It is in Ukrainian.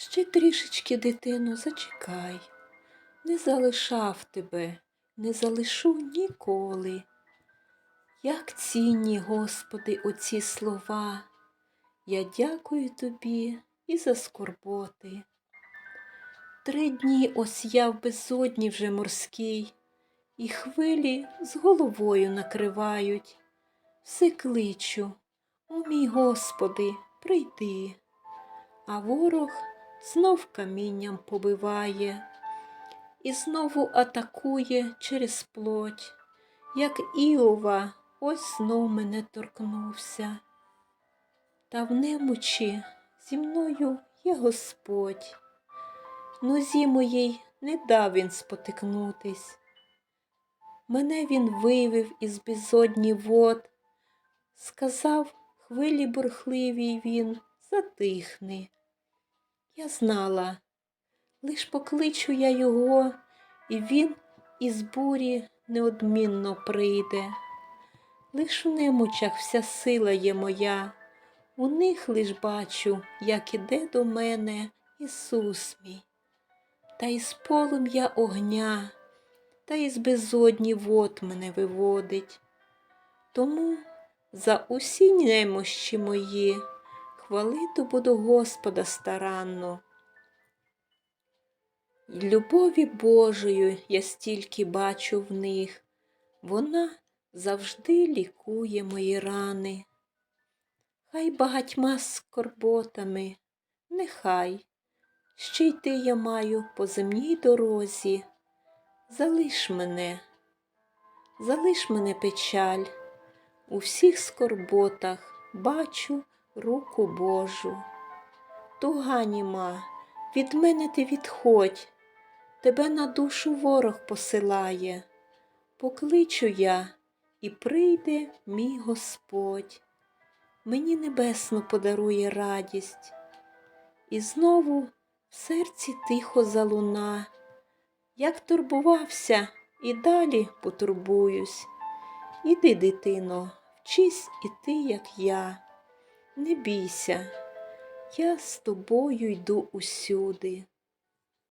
Ще трішечки, дитино, зачекай. Не залишав тебе, не залишу ніколи. Як цінні, Господи, оці слова. Я дякую тобі і за скорботи. Три дні ось я в безодні вже морській, і хвилі з головою накривають. Все кличу, о мій Господи, прийди. А ворог знов камінням побиває і знову атакує через плоть, як Іова ось знов мене торкнувся. Та в немочі зі мною є Господь. Нозі моїй не дав він спотикнутись. Мене він вивів із безодні вод, сказав хвилі бурхливій він, затихни. Я знала, лиш покличу я його, і він із бурі неодмінно прийде. Лиш у немочах вся сила є моя, у них лиш бачу, як іде до мене Ісус мій. Та із полум'я огня, та із безодні вод мене виводить. Тому за усі немощі мої хвалити буду Господа старанно. Любові Божою я стільки бачу в них, вона завжди лікує мої рани. Хай багатьма скорботами, нехай, ще йти я маю по земній дорозі. Залиш мене, залиш мене печаль, у всіх скорботах бачу руку Божу. Туга німа, від мене ти відходь, тебе на душу ворог посилає. Покличу я, і прийде мій Господь, мені небесно подарує радість, і знову в серці тихо залуна. Як турбувався, і далі потурбуюсь. Іди, дитино, вчись і ти, як я. Не бійся, я з тобою йду усюди.